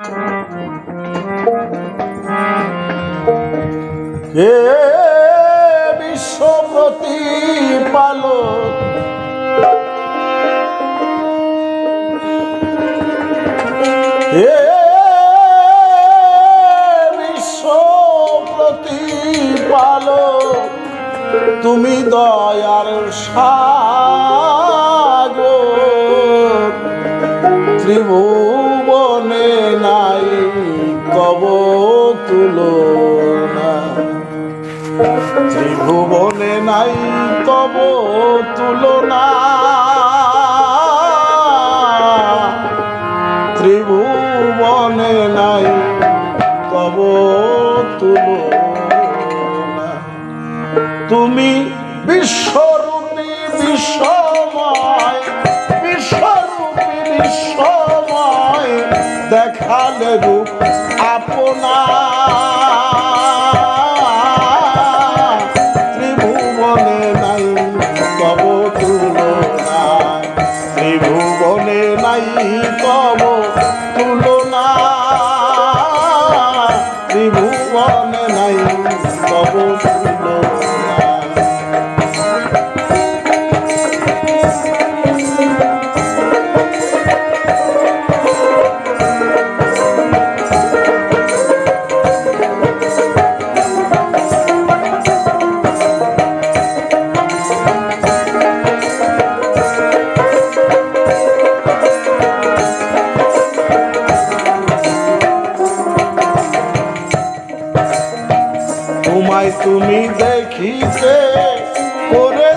হে বিশ্ব প্রতিপালক হে বিশ্ব প্রতিপালক তুমি দয়ার সাগর ত্রিভুবনে নাই কব তুলনা। ত্রিভুবনে নাই তব তুলনা। ত্রিভুবনে নাই তব তুলনা। তুমি বিশ্বরূপী রূপ আপনা ত্রিভুবনে নাই তব তুলনা। ত্রিভুবনে নাই তব তুলনা। নাই তব তোমায় তুমি দেখিতে করেছিলে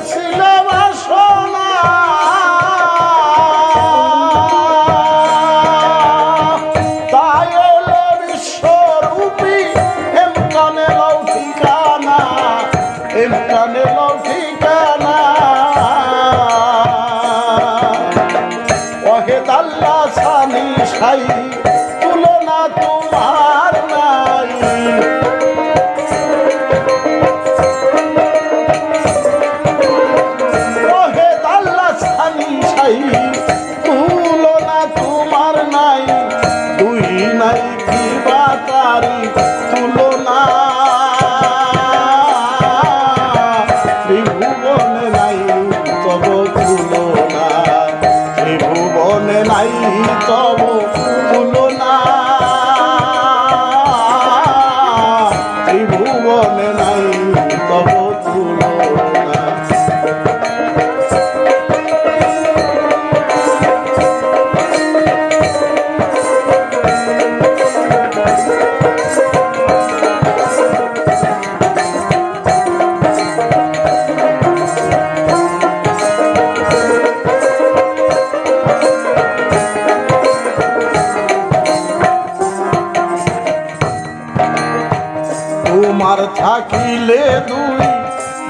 থাকিলে দুই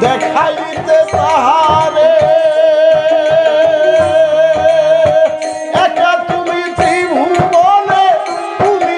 দেখাইতে তাহারে। একা তুমি ত্রিভুবনে তুমি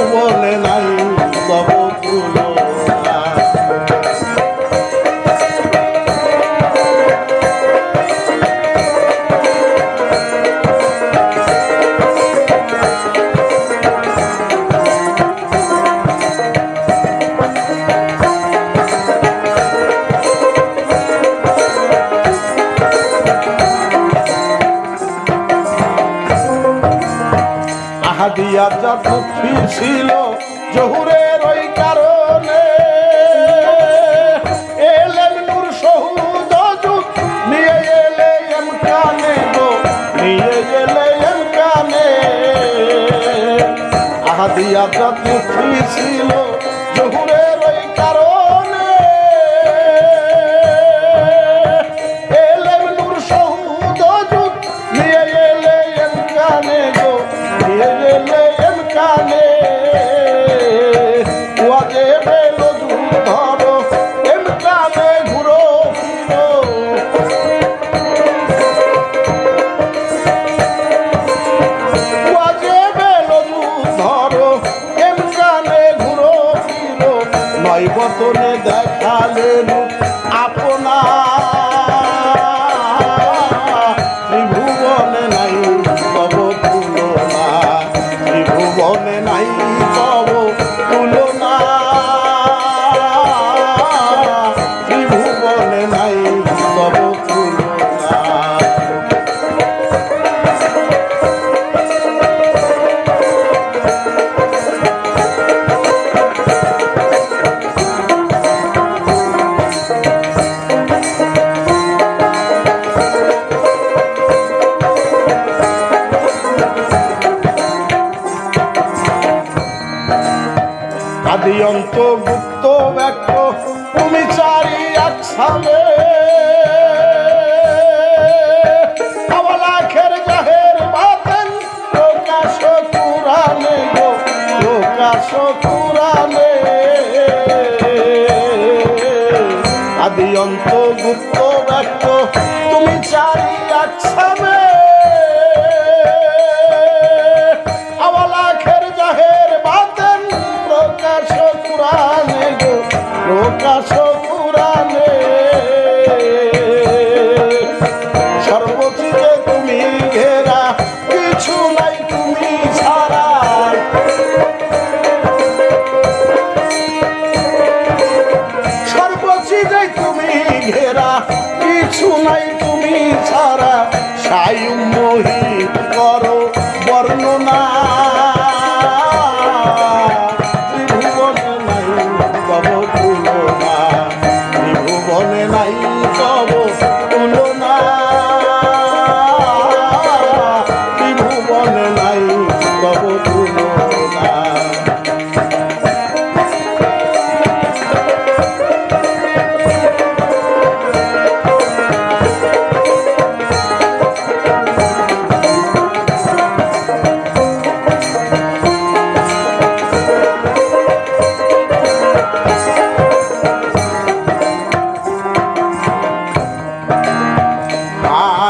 আর যা দুঃখী ছিল জহুরের ওই কারণে। এলেন নূর সহুদ নিয়ে কানে গো, নিয়ে এলে কানে আহাদিয়া যা দুঃখী ছিল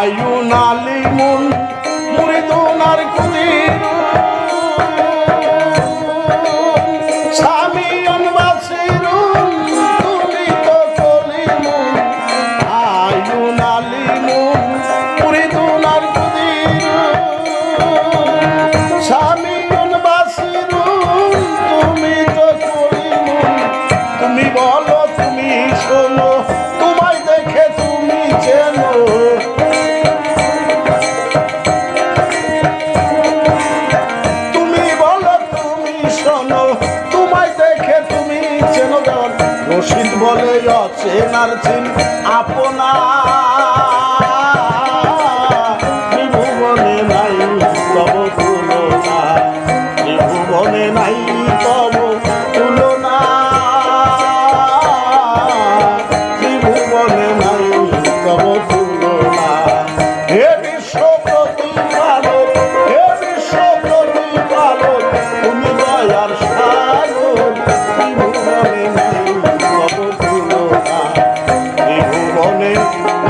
ayunalimun তোমায় দেখে তুমি চেনো দেওয়ান রশিদ বলে অচেনার চিন আপনার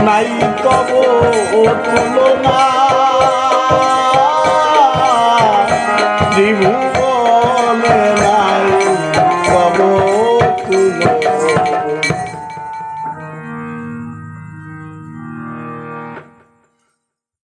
নাই তব তুলনা